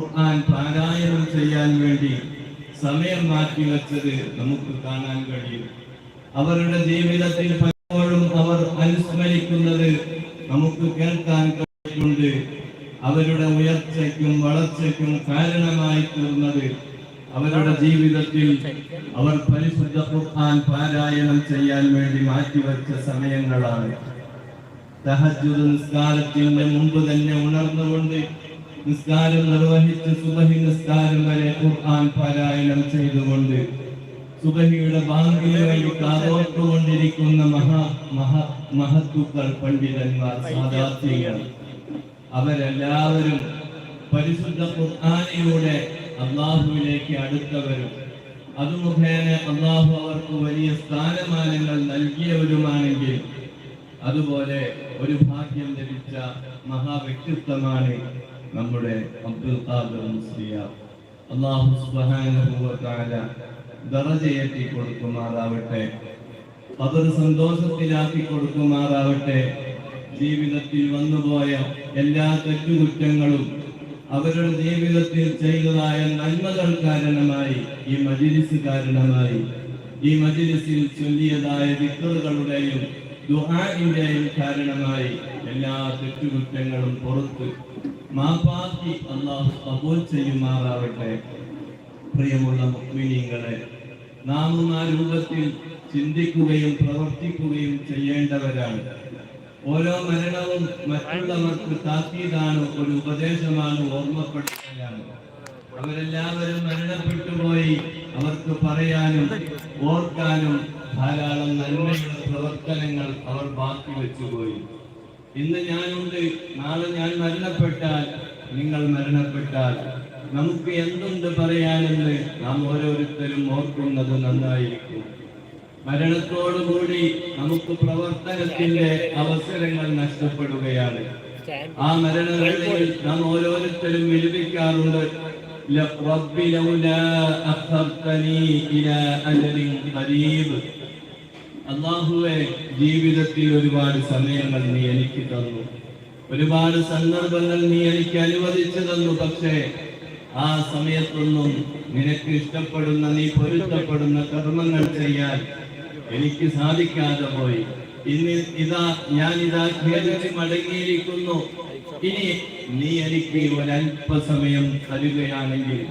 ഖുർആൻ പാരായണം ചെയ്യാൻ വേണ്ടി സമയം മാറ്റി വെച്ചത് നമുക്ക് കാണാൻ കഴിയും. അവരുടെ ജീവിതത്തിൽ പലപ്പോഴും അവർ അനുസ്മരിക്കുന്നത് നമുക്ക് കേൾക്കാൻ കഴിയുന്നുണ്ട്. അവരുടെ ഉയർച്ചയ്ക്കും വളർച്ചയ്ക്കും കാരണമായി തീർന്നത് അവരുടെ ജീവിതത്തിൽ അവർ പരിശുദ്ധ ഖുർആൻ പാരായണം ചെയ്യാൻ വേണ്ടി മാറ്റിവെച്ച സമയങ്ങളാണ്. നിസ്കാരത്തിന് മുമ്പ് തന്നെ ഉണർന്നുകൊണ്ട് നിസ്കാരം നിർവഹിച്ച് സുബഹി നിസ്കാരം വരെ ഖുർആൻ പാരായണം ചെയ്തുകൊണ്ട് സുബഹിയുടെ ബാങ്കിന് വേണ്ടി കാതോർത്തുകൊണ്ടിരിക്കുന്ന മഹാ മഹാ മഹത്തുക്കൾ പണ്ഡിതന്മാർ സാധാർത്ഥ്യങ്ങൾ അവരെല്ലാവരും പരിശുദ്ധ ഖുർആാനിലൂടെ അള്ളാഹുവിലേക്ക് അടുത്തവരും. അത് മുഖേന അള്ളാഹു അവർക്ക് വലിയ സ്ഥാനമാനങ്ങൾ നൽകിയവരുമാണെങ്കിൽ അതുപോലെ ഒരു ഭാഗ്യം ലഭിച്ച മഹാവ്യക്തിത്വമാണ് നമ്മുടെ അബ്ദുൽ ഖാദർ മുസ്ലിയ. അള്ളാഹു തആല ദറജയേറ്റി കൊടുക്കുമാറാവട്ടെ അവർ സന്തോഷത്തിലാക്കി കൊടുക്കുമാറാവട്ടെ. ജീവിതത്തിൽ വന്നുപോയ എല്ലാ തെറ്റുകുറ്റങ്ങളും അവരുടെ ജീവിതത്തിൽ ചെയ്തതായ നന്മകൾ കാരണമായി ഈ മജിലിസ് കാരണമായി ഈ മജിലിസിൽ ചൊല്ലിയതായ വിക്കറുകളുടെയും ദുഹാന്റെയും കാരണമായി എല്ലാ തെറ്റുകുറ്റങ്ങളും പുറത്ത് മാപ്പാക്കി അള്ളാഹു കബൂൽ ചെയ്യുമാറാവട്ടെ. പ്രിയമുള്ള മുക്മിനീങ്ങളെ നാമും ആ രൂപത്തിൽ ചിന്തിക്കുകയും പ്രവർത്തിക്കുകയും ചെയ്യേണ്ടവരാണ്. ഓരോ മരണവും മറ്റുള്ളവർക്ക് താക്കീതാണ് ഒരു ഉപദേശമാണ് ഓർമ്മപ്പെടുത്തുകയാണ് അവരെല്ലാവരും മരണപ്പെട്ടു പോയി അവർക്ക് പറയാനും ഓർക്കാനും ധാരാളം നന്മയുള്ള പ്രവർത്തനങ്ങൾ അവർ ബാക്കി വെച്ചുപോയി ഇന്ന് ഞാനുണ്ട് നാളെ ഞാൻ മരണപ്പെട്ടാൽ നിങ്ങൾ മരണപ്പെട്ടാൽ നമുക്ക് എന്തുണ്ട് പറയാനെന്ന് നാം ഓരോരുത്തരും ഓർക്കുന്നത് നന്നായിരിക്കും. മരണത്തോടുകൂടി നമുക്ക് പ്രവർത്തനത്തിന്റെ അവസരങ്ങൾ നഷ്ടപ്പെടുകയാണ്. ആ മരണവേളയിൽ നാം ഓരോരുത്തരും വിലപിക്കാറുണ്ട്. അള്ളാഹുവെ ജീവിതത്തിൽ ഒരുപാട് സമയങ്ങൾ നീ എനിക്ക് തന്നു. ഒരുപാട് സന്ദർഭങ്ങൾ നീ എനിക്ക് അനുവദിച്ചു തന്നു പക്ഷേ ആ സമയത്തൊന്നും നിനക്ക് ഇഷ്ടപ്പെടുന്ന നീ പൊരുത്തപ്പെടുന്ന കർമ്മങ്ങൾ ചെയ്യാൻ എനിക്ക് സാധിക്കാതെ പോയി. ഇനി ഇതാ ഞാൻ ഇതാ ഖേദിച്ച് മടങ്ങിയിരിക്കുന്നു. ഇനി നീ എനിക്ക് ഒരല്പസമയം തരുകയാണെങ്കിൽ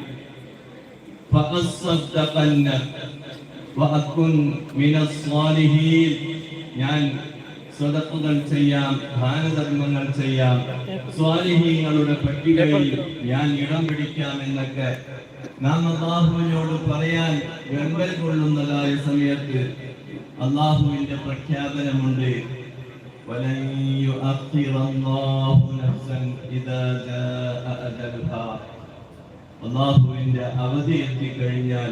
ഞാൻ സ്വതപ്പുകൾ ചെയ്യാം ദാനധർമ്മങ്ങൾ ചെയ്യാം. സ്വാലിഹീങ്ങളുടെ പട്ടികയിൽ ഞാൻ ഇടം പിടിക്കാം എന്നൊക്കെ നാം അള്ളാഹുവിനോട് പറയാൻ വെമ്പൽ കൊള്ളുന്നതായ സമയത്ത് അള്ളാഹുവിന്റെ പ്രഖ്യാപനമുണ്ട്. അള്ളാഹുവിന്റെ അവധി എത്തിക്കഴിഞ്ഞാൽ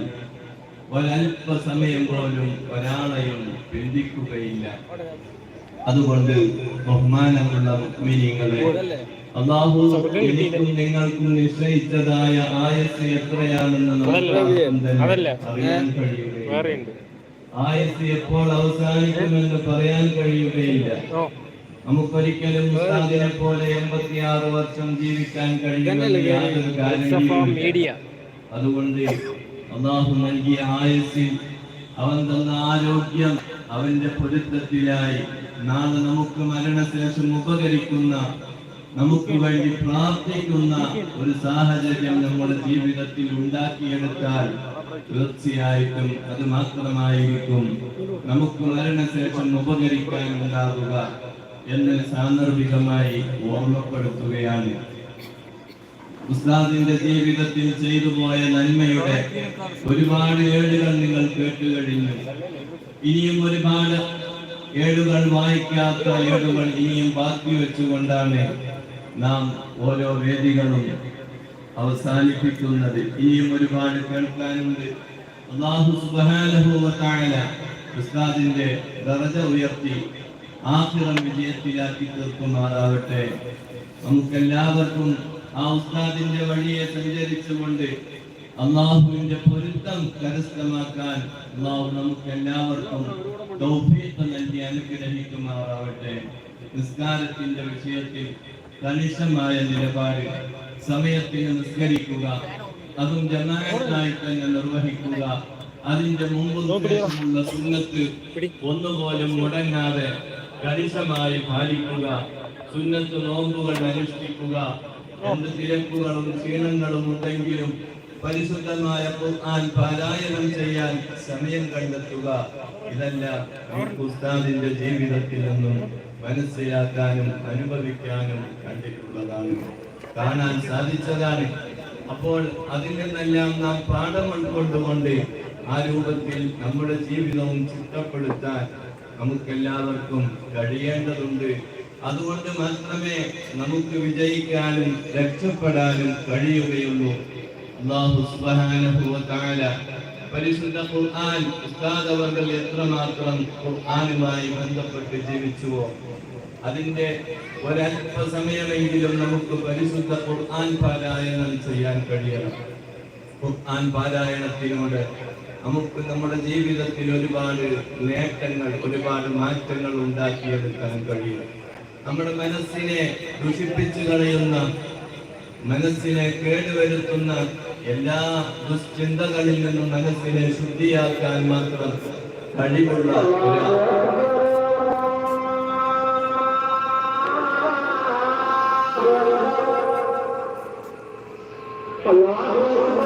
ഒരല്പസമയം പോലും ഒരാളെയും പിന്തിക്കുകയില്ല. അതുകൊണ്ട് ബഹുമാനമുള്ള മുഅ്മിനീങ്ങളെ അള്ളാഹു എനിക്കും നിങ്ങൾക്കും നിശ്ചയിച്ചതായ ആയസ് എത്രയാണെന്ന് നമുക്ക് അറിയാൻ കഴിയുകയില്ല. ആയസ് എപ്പോൾ അവസാനിക്കുമെന്ന് പറയാൻ കഴിയുകയില്ല. നമുക്കൊരിക്കലും ഉസ്താദിനെ പോലെ എൺപത്തിയാറ് വർഷം ജീവിക്കാൻ കഴിയുമെന്ന് യാതൊരു കാര്യമില്ല അതുകൊണ്ട് അള്ളാഹു നൽകിയ ആയുസ്സിൽ അവൻ തന്ന ആരോഗ്യം അവന്റെ പൊരുത്തത്തിലായി. നാളെ നമുക്ക് മരണശേഷം ഉപകരിക്കുന്ന നമുക്ക് വേണ്ടി പ്രാർത്ഥിക്കുന്ന ഒരു സാഹചര്യം നമ്മുടെ ജീവിതത്തിൽ ഉണ്ടാക്കിയെടുത്താൽ തീർച്ചയായിട്ടും അത് മാത്രമായിരിക്കും. നമുക്ക് മരണശേഷം ഉപകരിക്കാൻ ഉണ്ടാവുക എന്ന് സാന്ദർഭികമായി ഓർമ്മപ്പെടുത്തുകയാണ്. ഉസ്താദിന്റെ ജീവിതത്തിൽ ചെയ്തു പോയ നന്മയുടെ ഒരുപാട് ഏടുകൾ നിങ്ങൾ കേട്ടു കഴിഞ്ഞു. ഇനിയും ഒരുപാട് ഏടുകൾ വായിക്കാത്ത ഏടുകൾ ഇനിയും ബാക്കി വെച്ചുകൊണ്ടാണ് നാം ഓരോ വേദികളും അവസാനിപ്പിക്കുന്നത്. ഇനിയും ഒരുപാട് കേൾക്കാനുണ്ട്. അള്ളാഹു സുബ്ഹാനഹു വ ഉസ്താദിന്റെ ദറജ ഉയർത്തി ആഹ്ലം വിജയത്തിലാക്കി തീർക്കുമാറാവട്ടെ നമുക്കെല്ലാവർക്കും ആ ഉസ്താദിന്റെ വഴിയെ സഞ്ചരിച്ചുകൊണ്ട് അള്ളാഹുവിന്റെ പൊരുത്തം കരസ്ഥമാക്കാൻ അള്ളാഹു നമുക്ക് എല്ലാവർക്കും തൗഫീഖ് നൽകി അനുഗ്രഹിക്കുമാറാവട്ടെ. നിസ്കാരത്തിന്റെ വിഷയത്തിൽ കണിശമായ നിലപാട് സമയത്തിന് നിസ്കരിക്കുക അതും ജമാഅത്തായി തന്നെ നിർവഹിക്കുക. അതിന്റെ മുമ്പുള്ള സുന്നത്ത് ഒന്നുപോലും മുടങ്ങാതെ കണിശമായി പാലിക്കുക സുന്നത്ത് നോമ്പുകൾ അനുഷ്ഠിക്കുക എന്ത് തിരക്കുകളും ക്ഷീണങ്ങളും ഉണ്ടെങ്കിലും പരിശുദ്ധമായ ഖുർആൻ പാരായണം ചെയ്യാൻ സമയം കണ്ടെത്തുക. ഇതെല്ലാം ഉസ്താദിന്റെ ജീവിതത്തിൽ നിന്നും മനസ്സിലാക്കാനും അനുഭവിക്കാനും കണ്ടിട്ടുള്ളതാണ്. കാണാൻ സാധിച്ചതാണ്. അപ്പോൾ അതിൽ നിന്നെല്ലാം നാം പാഠം ഉൾക്കൊണ്ടുകൊണ്ട് ആ രൂപത്തിൽ നമ്മുടെ ജീവിതവും ചിട്ടപ്പെടുത്താൻ നമുക്കെല്ലാവർക്കും കഴിയേണ്ടതുണ്ട്. അതുകൊണ്ട് മാത്രമേ നമുക്ക് വിജയിക്കാനും രക്ഷപ്പെടാനും കഴിയുകയുള്ളൂ. വ തആല പരിശുദ്ധ ഖുർആൻ ഉസ്താദ് അവർകൾ എത്രമാത്രം ഖുർആനുമായി ബന്ധപ്പെട്ട് ജീവിച്ചുവോ? അതിന്റെ ഒരല്പ സമയമെങ്കിലും നമുക്ക് പരിശുദ്ധ ഖുർആൻ പാരായണം ചെയ്യാൻ കഴിയണം. ഖുർആൻ പാരായണത്തിലൂടെ നമുക്ക് നമ്മുടെ ജീവിതത്തിൽ ഒരുപാട് നേട്ടങ്ങൾ ഒരുപാട് മാറ്റങ്ങൾ ഉണ്ടാക്കിയെടുക്കാൻ കഴിയും. നമ്മുടെ മനസ്സിനെ ദുഷിപ്പിച്ചു കളയുന്ന മനസ്സിനെ കേടുവരുത്തുന്ന എല്ലാ ദുശ്ചിന്തകളിൽ നിന്നും മനസ്സിനെ ശുദ്ധിയാക്കാൻ മാത്രം കഴിവുള്ള Allah